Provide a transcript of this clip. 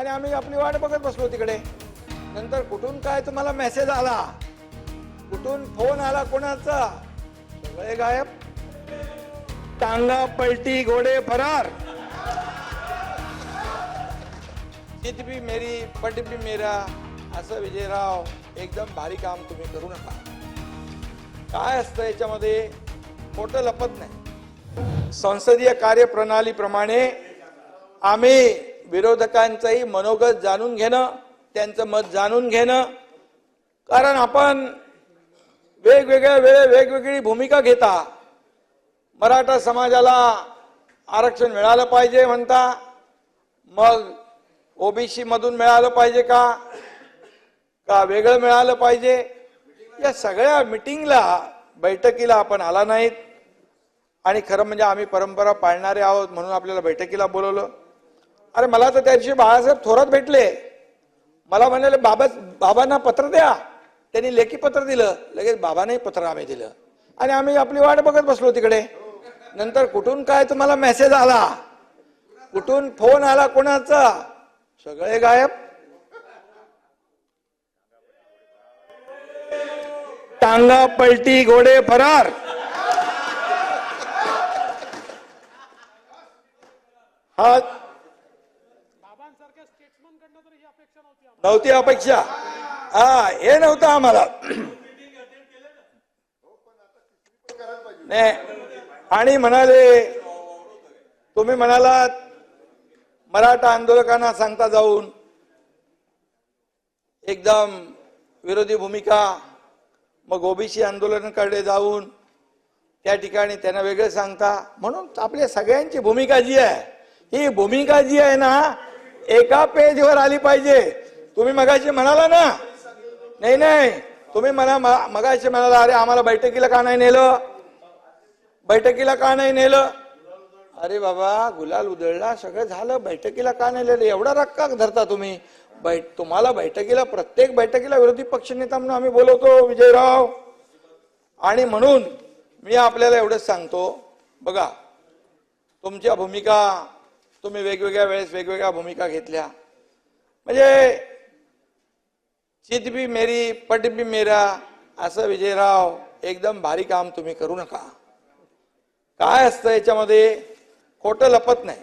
आणि आम्ही आपली वाट बघत बसलो तिकडे. नंतर कुठून काय तुम्हाला मेसेज आला? कुठून फोन आला कोणाचा? सगळे गायब. टांगा पलटी घोडे फरार. चित भी मेरी पट भी मेरा असं विजयराव एकदम भारी काम तुम्ही करू नका. काय असतं याच्यामध्ये? खोटं लपत नाही. संसदीय कार्यप्रणालीप्रमाणे आम्ही विरोधकांचंही मनोगत जाणून घेणं त्यांचं मत जाणून घेणं. कारण आपण वेगवेगळ्या वेळे वेगवेगळी भूमिका घेता. मराठा समाजाला आरक्षण मिळालं पाहिजे म्हणता. मग ओबीसी मधून मिळालं पाहिजे का? का वेगळं मिळालं पाहिजे? या सगळ्या मिटिंगला बैठकीला आपण आला नाहीत. आणि खरं म्हणजे आम्ही परंपरा पाळणारे आहोत म्हणून आपल्याला बैठकीला बोलवलं. अरे मला तर त्या दिवशी बाळासाहेब थोरात भेटले. मला म्हणाले बाबा बाबांना पत्र द्या. त्यांनी लेखी पत्र दिलं. लगेच बाबांनाही पत्र आम्ही दिलं. आणि आम्ही आपली वाट बघत बसलो तिकडे. नंतर कुठून काय तुम्हाला मेसेज आला? कुठून फोन आला कोणाचा? सगळे गायब. टांगा पलटी घोडे फरार. हा बाबांसारख्या स्टेट्समनकडनं तर ही अपेक्षा नव्हती अपेक्षा. हा हे नव्हतं आम्हाला. नाही आणि म्हणाले तुम्ही म्हणालात मराठा आंदोलकांना सांगता जाऊन एकदम विरोधी भूमिका मग ओबीसी आंदोलनाकडे जाऊन त्या ठिकाणी त्यांना वेगळं सांगता. म्हणून आपल्या सगळ्यांची भूमिका जी आहे ही भूमिका जी आहे ना एका पेजवर आली पाहिजे. तुम्ही मगाशी म्हणाला ना? नाही नाही. तुम्ही म्हणा म- मगाशी म्हणाला अरे आम्हाला बैठकीला का नाही नेलं? बैठकीला का नाही नेलं? अरे बाबा गुलाल उधळला सगळं झालं. बैठकीला का नाही नेलं? एवढा राग का धरता तुम्ही. बैठ तुम्हाला बैठकीला प्रत्येक बैठकीला विरोधी पक्षनेता म्हणून आम्ही बोलवतो विजयराव. आणि म्हणून मी आपल्याला एवढंच सांगतो. बघा तुमच्या भूमिका तुम्ही वेगवेगळ्या वेळेस वेगवेगळ्या भूमिका घेतल्या. म्हणजे चित बी मेरी पट बी मेरा असं विजयराव एकदम भारी काम तुम्ही करू नका. काय असतं याच्यामध्ये? खोटं लपत नाही.